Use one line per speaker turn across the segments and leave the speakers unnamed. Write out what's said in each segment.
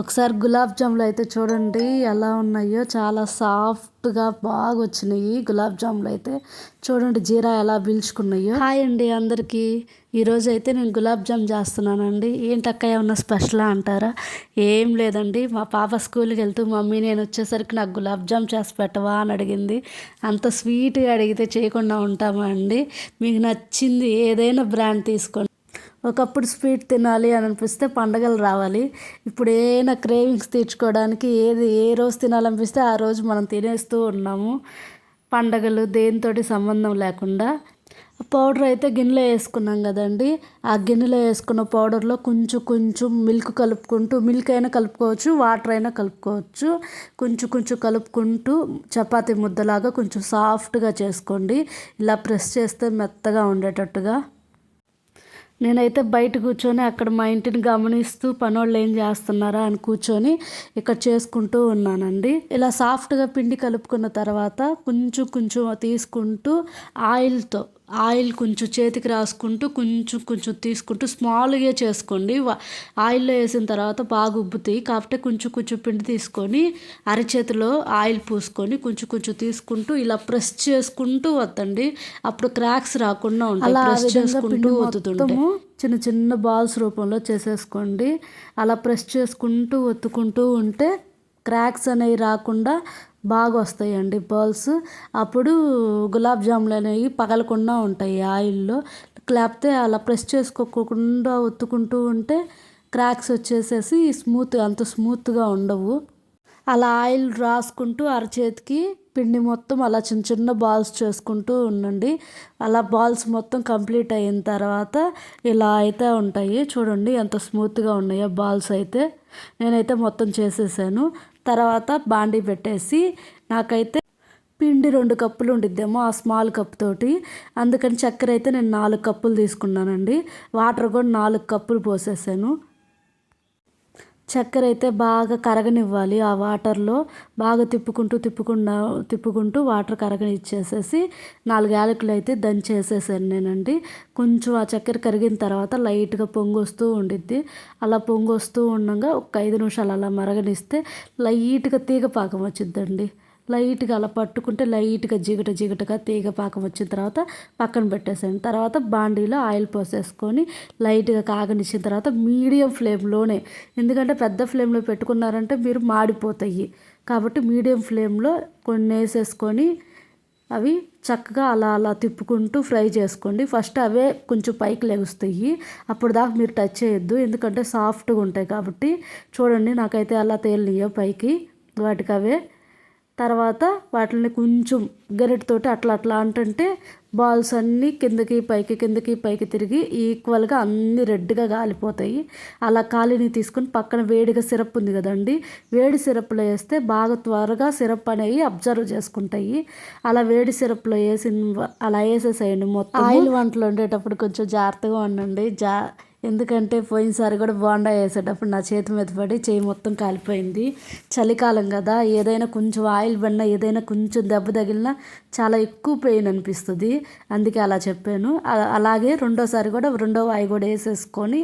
ఒకసారి గులాబ్ జాములు అయితే చూడండి ఎలా ఉన్నాయో. చాలా సాఫ్ట్గా బాగా వచ్చినాయి గులాబ్ జాములు అయితే. చూడండి జీరా ఎలా పీల్చుకున్నాయో. హాయ్ అండి అందరికీ. ఈరోజు అయితే నేను గులాబ్ జామ్ చేస్తున్నానండి. ఏంటక్క ఏమన్నా స్పెషలా అంటారా? ఏం లేదండి. మా పాప స్కూల్కి వెళ్తూ మమ్మీ నేను వచ్చేసరికి నాకు గులాబ్ జామ్ చేసి పెట్టవా? అని అడిగింది. అంత స్వీట్గా అడిగితే చేయకుండా ఉంటామా అండి? మీకు నచ్చింది ఏదైనా బ్రాండ్ తీసుకోండి. ఒకప్పుడు స్వీట్ తినాలి అని అనిపిస్తే పండగలు రావాలి. ఇప్పుడు ఏమైనా క్రేవింగ్స్ తీర్చుకోవడానికి ఏది ఏ రోజు తినాలనిపిస్తే ఆ రోజు మనం తినేస్తూ ఉన్నాము. పండగలు దేనితోటి సంబంధం లేకుండా. పౌడర్ అయితే గిన్నెలో వేసుకున్నాం కదండి. ఆ గిన్నెలో వేసుకున్న పౌడర్లో కొంచెం కొంచెం మిల్క్ కలుపుకుంటూ మిల్క్ అయినా కలుపుకోవచ్చు వాటర్ అయినా కలుపుకోవచ్చు. కొంచెం కొంచెం కలుపుకుంటూ చపాతీ ముద్దలాగా కొంచెం సాఫ్ట్గా చేసుకోండి. ఇలా ప్రెస్ చేస్తే మెత్తగా ఉండేటట్టుగా. నేనైతే బయట కూర్చొని అక్కడ మా ఇంటిని గమనిస్తూ పనోళ్ళు ఏం చేస్తున్నారా అని కూర్చొని ఇక్కడ చేసుకుంటూ ఉన్నానండి. ఇలా సాఫ్ట్గా పిండి కలుపుకున్న తర్వాత కొంచెం కొంచెం తీసుకుంటూ ఆయిల్తో ఆయిల్ కొంచెం చేతికి రాసుకుంటూ కొంచెం కొంచెం తీసుకుంటూ స్మాల్గా చేసుకోండి. ఆయిల్లో వేసిన తర్వాత బాగా ఉబ్బుతాయి. కాబట్టి కొంచెం కొంచెం పిండి తీసుకొని అరచేతిలో ఆయిల్ పూసుకొని కొంచెం కొంచెం తీసుకుంటూ ఇలా ప్రెస్ చేసుకుంటూ వద్దండి. అప్పుడు క్రాక్స్ రాకుండా ఉంటాయి. ప్రెస్ చేసుకుంటూ వత్తుతుంటాము చిన్న చిన్న బాల్స్ రూపంలో చేసేసుకోండి. అలా ప్రెస్ చేసుకుంటూ ఒత్తుకుంటూ ఉంటే క్రాక్స్ అనేవి రాకుండా బాగా వస్తాయండి పర్ల్స్. అప్పుడు గులాబ్ జాములు అనేవి పగలకుండా ఉంటాయి ఆయిల్లో. లేకపోతే అలా ప్రెస్ చేసుకోకుండా ఒత్తుకుంటూ ఉంటే క్రాక్స్ వచ్చేసేసి స్మూత్ అంత స్మూత్గా ఉండవు. అలా ఆయిల్ రాసుకుంటూ అరచేతికి పిండి మొత్తం అలా చిన్న చిన్న బాల్స్ చేసుకుంటూ ఉండండి. అలా బాల్స్ మొత్తం కంప్లీట్ అయిన తర్వాత ఇలా అయితే ఉంటాయి. చూడండి ఎంత స్మూత్గా ఉన్నాయో బాల్స్ అయితే. నేనైతే మొత్తం చేసేసాను. తర్వాత బాండీ పెట్టేసి నాకైతే పిండి రెండు కప్పులు ఉండిద్దేమో ఆ స్మాల్ కప్ తోటి. అందుకని చక్కెర అయితే నేను నాలుగు కప్పులు తీసుకున్నానండి. వాటర్ కూడా నాలుగు కప్పులు పోసేసాను. చక్కెర అయితే బాగా కరగనివ్వాలి. ఆ వాటర్లో బాగా తిప్పుకుంటూ తిప్పుకుండా తిప్పుకుంటూ వాటర్ కరగనిచ్చేసేసి నాలుగు యాలకులు అయితే దంచేసేసాను నేనండి. కొంచెం ఆ చక్కెర కరిగిన తర్వాత లైట్గా పొంగు వస్తూ ఉండిద్ది. అలా పొంగు వస్తూ ఉండగా ఒక ఐదు నిమిషాలు అలా మరగనిస్తే లైట్గా తీగ పాకం వచ్చిద్దండి. లైట్గా అలా పట్టుకుంటే లైట్గా జిగట జిగటగా తీగ పాకం వచ్చిన తర్వాత పక్కన పెట్టేసాను తర్వాత బాండీలో ఆయిల్ పోసేసుకొని లైట్గా కాగనిచ్చిన తర్వాత మీడియం ఫ్లేమ్లోనే ఎందుకంటే పెద్ద ఫ్లేమ్లో పెట్టుకున్నారంటే మీరు మాడిపోతాయి. కాబట్టి మీడియం ఫ్లేమ్లో కొన్ని వేసేసుకొని అవి చక్కగా అలా అలా తిప్పుకుంటూ ఫ్రై చేసుకోండి. ఫస్ట్ అవే కొంచెం పైకి లెగుస్తాయి. అప్పుడు దాకా మీరు టచ్ చేయొద్దు ఎందుకంటే సాఫ్ట్గా ఉంటాయి కాబట్టి. చూడండి నాకైతే అలా తేలినాయో పైకి. వాటికి అవే తర్వాత వాటిని కొంచెం గరిటతోటి అట్లా అట్లా అంటుంటే బాల్స్ అన్నీ కిందకి పైకి కిందకి పైకి తిరిగి ఈక్వల్గా అన్నీ రెడ్గా కాలిపోతాయి అలా కాలిని తీసుకొని పక్కన వేడిగా సిరప్ ఉంది కదండి వేడి సిరప్లో వేస్తే బాగా త్వరగా సిరప్ అనేవి అబ్జర్వ్ చేసుకుంటాయి. అలా వేడి సిరప్లో వేసి అలా వేసేసేయండి మొత్తం ఆయిల్ వంటలు వండేటప్పుడు కొంచెం జాగ్రత్తగా ఉండండి. జా ఎందుకంటే పోయినసారి కూడా బోండా వేసేటప్పుడు నా చేతి మీద పడి చేయి మొత్తం కాలిపోయింది. చలికాలం కదా ఏదైనా కొంచెం ఆయిల్ పడినా ఏదైనా కొంచెం దెబ్బ తగిలినా చాలా ఎక్కువ పెయిన్ అనిపిస్తుంది. అందుకే అలా చెప్పాను. అలాగే రెండోసారి కూడా రెండో వాయి కూడా వేసేసుకొని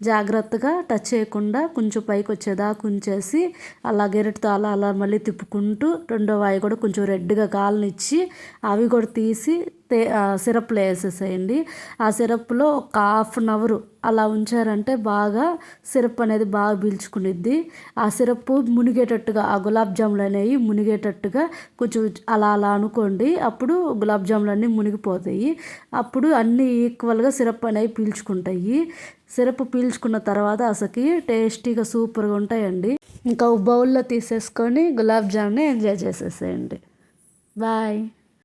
జాగ్రత్తగా టచ్ చేయకుండా కొంచెం పైకి వచ్చేదాకా ఉంచేసి అలా గెరటితో అలా అలా మళ్ళీ తిప్పుకుంటూ రెండో వాయి కూడా కొంచెం రెడ్గా కాలనిచ్చి అవి కూడా తీసి తే సిరప్లో వేసేసేయండి. ఆ సిరప్లో ఒక హాఫ్ అన్ అవర్ అలా ఉంచారంటే బాగా సిరప్ అనేది బాగా పీల్చుకునిద్ది. ఆ సిరప్ మునిగేటట్టుగా ఆ గులాబ్ జాములు అనేవి మునిగేటట్టుగా కొంచెం అలా అలా అనుకోండి అప్పుడు గులాబ్ జాములు అన్నీ మునిగిపోతాయి. అప్పుడు అన్నీ ఈక్వల్గా సిరప్ అనేవి పీల్చుకుంటాయి. సిరప్ పీల్చుకున్న తర్వాత అసలు టేస్టీగా సూపర్గా ఉంటాయండి. ఇంకా బౌల్లో తీసేసుకొని గులాబ్ జామ్ని ఎంజాయ్ చేసేసేయండి. బాయ్